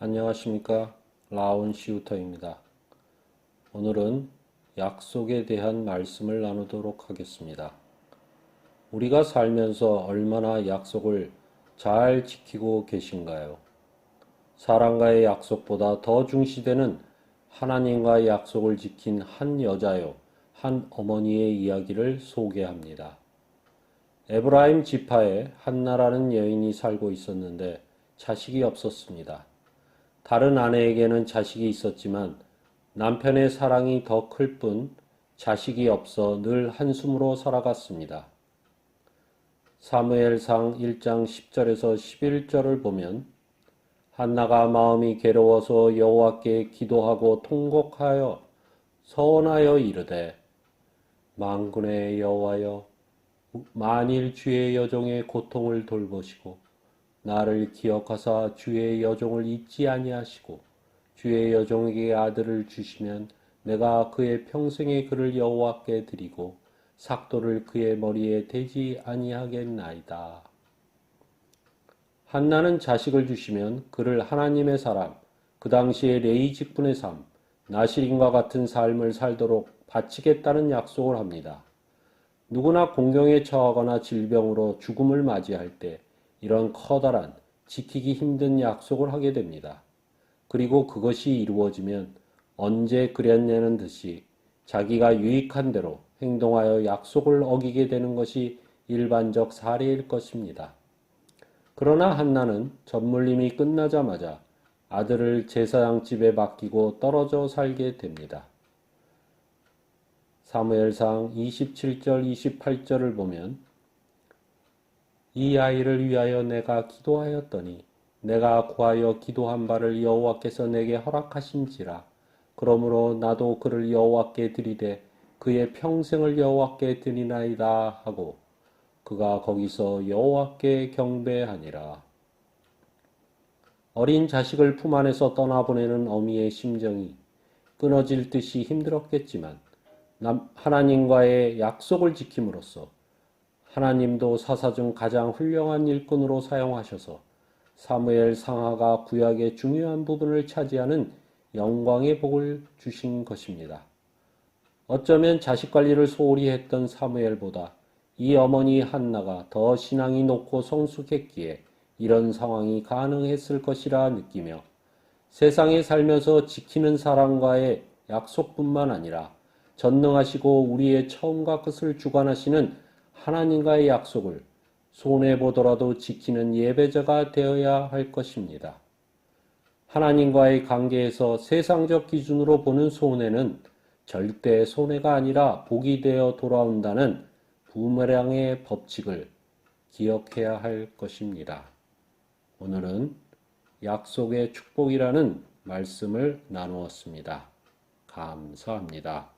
안녕하십니까. 라온 시우터입니다. 오늘은 약속에 대한 말씀을 나누도록 하겠습니다. 우리가 살면서 얼마나 약속을 잘 지키고 계신가요? 사람과의 약속보다 더 중시되는 하나님과의 약속을 지킨 한 여자요, 한 어머니의 이야기를 소개합니다. 에브라임 지파에 한나라는 여인이 살고 있었는데 자식이 없었습니다. 다른 아내에게는 자식이 있었지만 남편의 사랑이 더 클 뿐 자식이 없어 늘 한숨으로 살아갔습니다. 사무엘상 1장 10절에서 11절을 보면 한나가 마음이 괴로워서 여호와께 기도하고 통곡하여 서원하여 이르되 만군의 여호와여 만일 주의 여종의 고통을 돌보시고 나를 기억하사 주의 여종을 잊지 아니하시고 주의 여종에게 아들을 주시면 내가 그의 평생의 그를 여호와께 드리고 삭도를 그의 머리에 대지 아니하겠나이다. 한나는 자식을 주시면 그를 하나님의 사람, 그 당시의 레이 직분의 삶, 나시린과 같은 삶을 살도록 바치겠다는 약속을 합니다. 누구나 공경에 처하거나 질병으로 죽음을 맞이할 때 이런 커다란 지키기 힘든 약속을 하게 됩니다. 그리고 그것이 이루어지면 언제 그렸냐는 듯이 자기가 유익한 대로 행동하여 약속을 어기게 되는 것이 일반적 사례일 것입니다. 그러나 한나는 전물림이 끝나자마자 아들을 제사장 집에 맡기고 떨어져 살게 됩니다. 사무엘상 27절 28절을 보면 이 아이를 위하여 내가 기도하였더니 내가 구하여 기도한 바를 여호와께서 내게 허락하신지라. 그러므로 나도 그를 여호와께 드리되 그의 평생을 여호와께 드리나이다 하고 그가 거기서 여호와께 경배하니라. 어린 자식을 품 안에서 떠나보내는 어미의 심정이 끊어질 듯이 힘들었겠지만 하나님과의 약속을 지킴으로써 하나님도 사사 중 가장 훌륭한 일꾼으로 사용하셔서 사무엘 상하가 구약의 중요한 부분을 차지하는 영광의 복을 주신 것입니다. 어쩌면 자식 관리를 소홀히 했던 사무엘보다 이 어머니 한나가 더 신앙이 높고 성숙했기에 이런 상황이 가능했을 것이라 느끼며 세상에 살면서 지키는 사람과의 약속뿐만 아니라 전능하시고 우리의 처음과 끝을 주관하시는 하나님과의 약속을 손해보더라도 지키는 예배자가 되어야 할 것입니다. 하나님과의 관계에서 세상적 기준으로 보는 손해는 절대 손해가 아니라 복이 되어 돌아온다는 부메랑의 법칙을 기억해야 할 것입니다. 오늘은 약속의 축복이라는 말씀을 나누었습니다. 감사합니다.